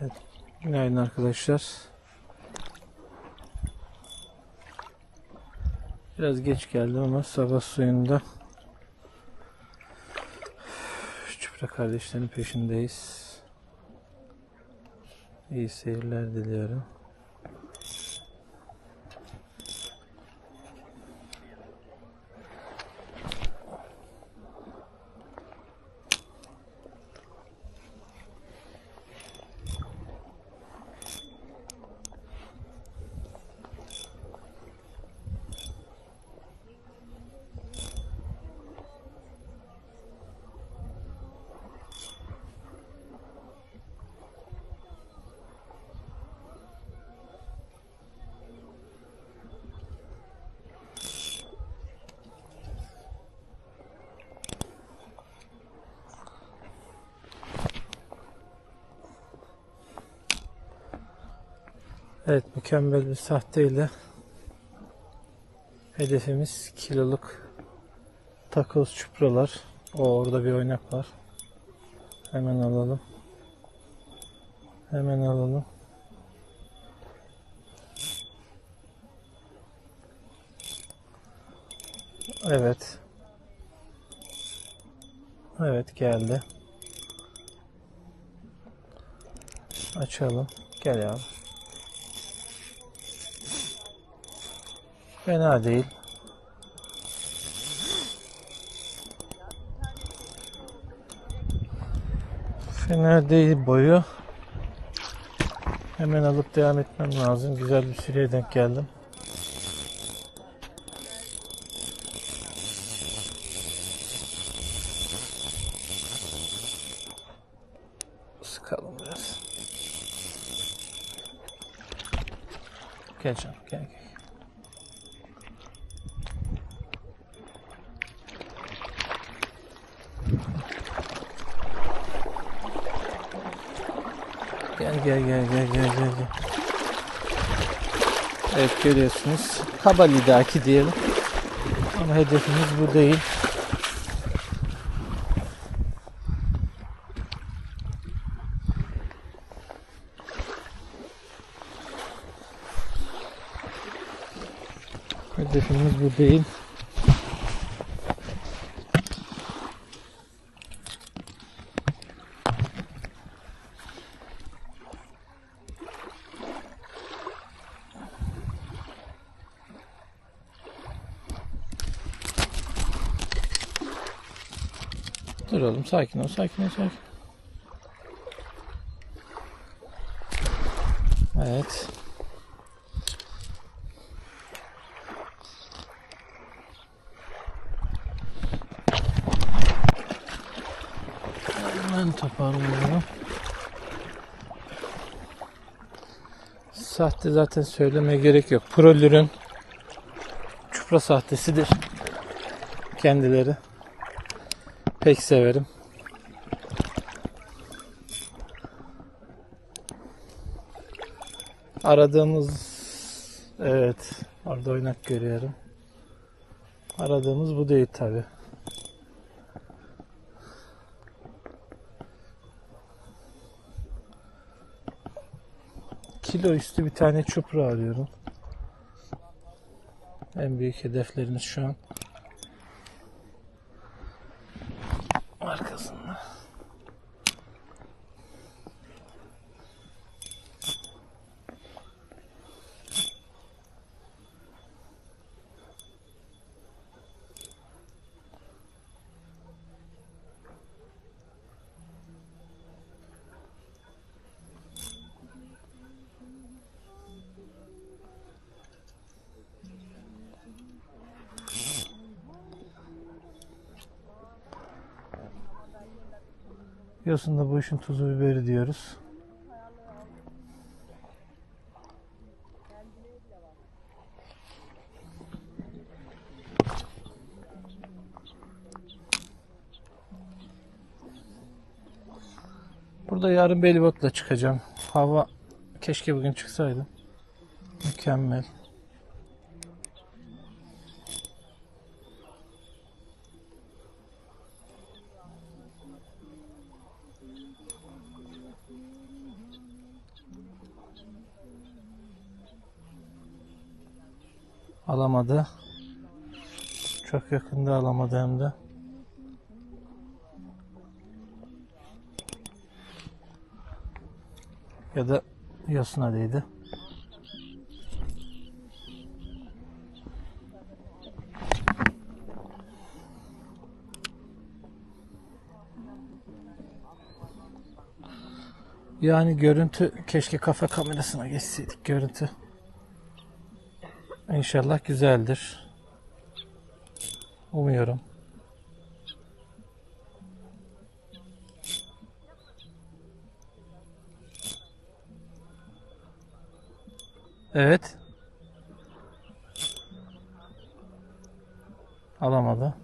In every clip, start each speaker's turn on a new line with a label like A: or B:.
A: Evet. Günaydın arkadaşlar. Biraz geç geldim ama sabah suyunda Çupra kardeşlerin peşindeyiz. İyi seyirler diliyorum. Evet mükemmel bir sahteyle hedefimiz kiloluk takoz çupralar. O orada bir oynak var. Hemen alalım. Hemen alalım. Evet. Evet geldi. Açalım. Gel yavrum. Fena değil. Fena değil boyu. Hemen alıp devam etmem lazım. Güzel bir süreye denk geldim. Sıkalım biraz. Gel canım gel gel. Gel gel gel gel gel gel. Evet görüyorsunuz. Kaba lidaki diyelim. Ama hedefimiz bu değil. Hedefimiz bu değil. Dur oğlum sakin ol sakin ol sakin. Evet. Hemen toparlayalım. Sahte zaten söylemeye gerek yok. Prolürün çupra sahtesidir. Kendileri. Pek severim. Aradığımız evet orada oynak görüyorum. Aradığımız bu değil tabi. Kilo üstü bir tane çupra arıyorum. En büyük hedeflerimiz şu an. Arkasında. Yosunda bu işin tuzu biberi diyoruz. Burada yarın belibotla çıkacağım. Hava keşke bugün çıksaydı. Mükemmel. Alamadı. Çok yakında alamadı hem de. Ya da yosuna değdi. Yani görüntü keşke kafa kamerasına geçseydik görüntü. İnşallah güzeldir. Umuyorum. Evet. Alamadı.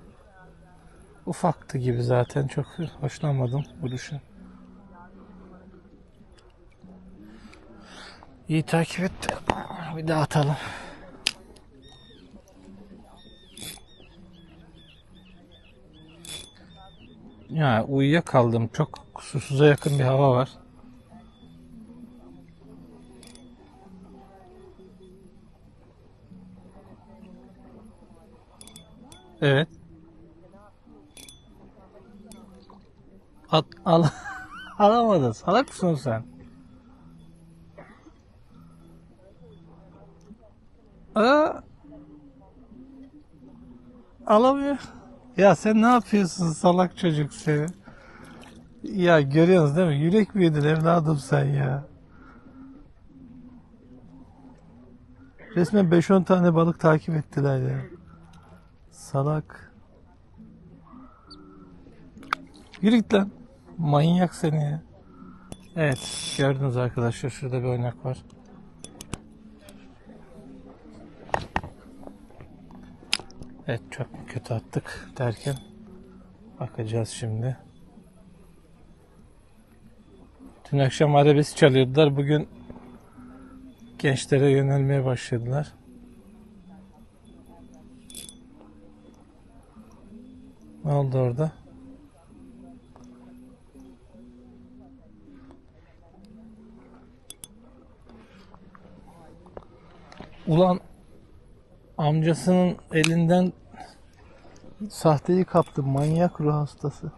A: Ufaktı gibi zaten çok hoşlanmadım vuruşu. İyi takip etti. Bir daha atalım. Ya uyuyakaldım. Çok susuza yakın bir hava var. Evet. At, al, alamadın. Salak mısın sen? Aa, alamıyor. Ya sen ne yapıyorsun salak çocuk seni? Ya görüyorsunuz değil mi? Yürek yedin evladım sen ya? Resmen 5-10 tane balık takip ettiler ya. Salak. Yürü git lan. Manyak seni ya. Evet gördünüz arkadaşlar şurada bir oynak var. Evet çok kötü attık derken bakacağız şimdi. Dün akşam arabesk çalıyordular. Bugün gençlere yönelmeye başladılar. Ne oldu orada? Ulan amcasının elinden sahteyi kaptı. Manyak ruh hastası.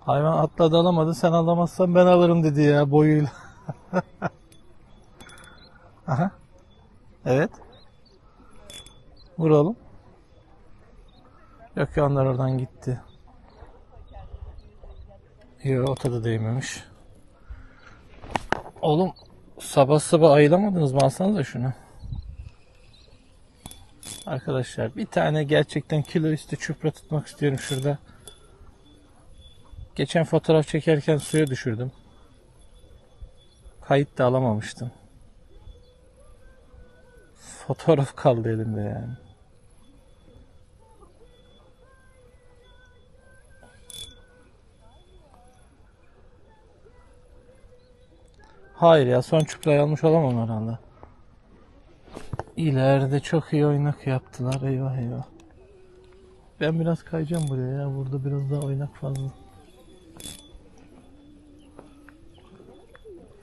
A: Hayvan atladı alamadı. Sen alamazsan ben alırım dedi ya boyuyla. Aha. Evet. Vuralım. Yok ya onlar oradan gitti. Yok ota da değmemiş. Oğlum sabah sabah ayılamadınız mı? Alsanıza şunu. Arkadaşlar bir tane gerçekten kilo üstü çupra tutmak istiyorum şurada. Geçen fotoğraf çekerken suya düşürdüm. Kayıt da alamamıştım. Fotoğraf kaldı elimde yani. Hayır ya son çuprayı almış olamam herhalde. İleride çok iyi oynak yaptılar. Eyvah eyvah. Ben biraz kayacağım buraya ya. Burada biraz daha oynak fazla.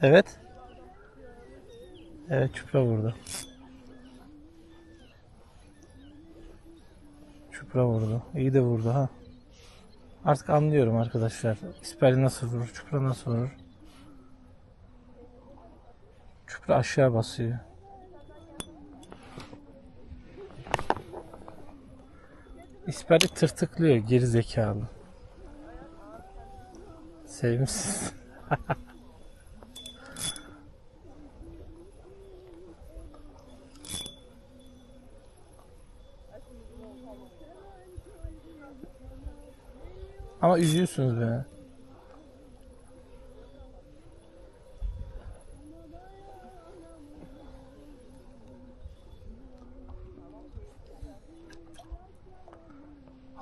A: Evet. Evet çupra vurdu. Çupra vurdu. İyi de vurdu ha. Artık anlıyorum arkadaşlar. İsperi nasıl vurur, çupra nasıl vurur. Çupra aşağı basıyor. İsperi tırtıklıyor geri zekalı. Sevimsiz. Ama üzüyorsunuz beni.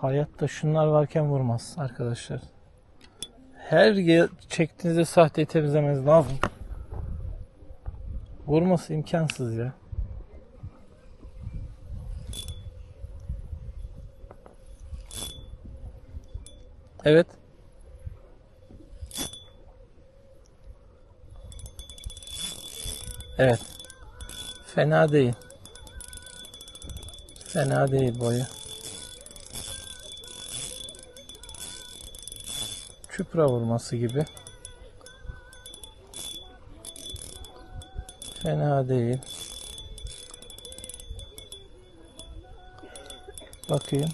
A: Hayatta şunlar varken vurmaz arkadaşlar. Her çektiğinizde sahteyi temizlemeniz lazım. Vurması imkansız ya. Evet. Evet. Fena değil. Fena değil boyu. Çupra vurması gibi. Fena değil. Bakayım.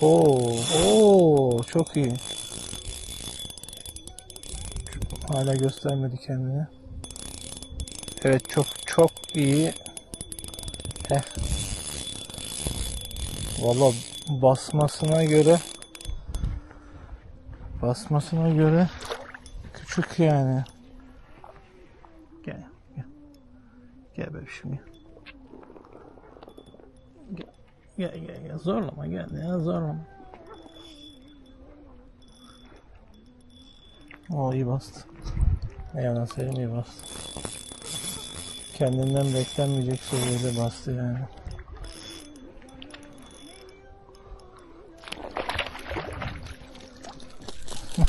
A: Oo, oo, çok iyi. Hala göstermedi kendini. Evet çok çok iyi. Heh. Valla basmasına göre basmasına göre küçük yani. Gel gel. Gel bebişim gel. Gel gel gel, zorlama gel ya zorlama. O iyi bastı. Yalan söyleyeyim iyi bastı. Kendinden beklenmeyecek seviyede bastı yani.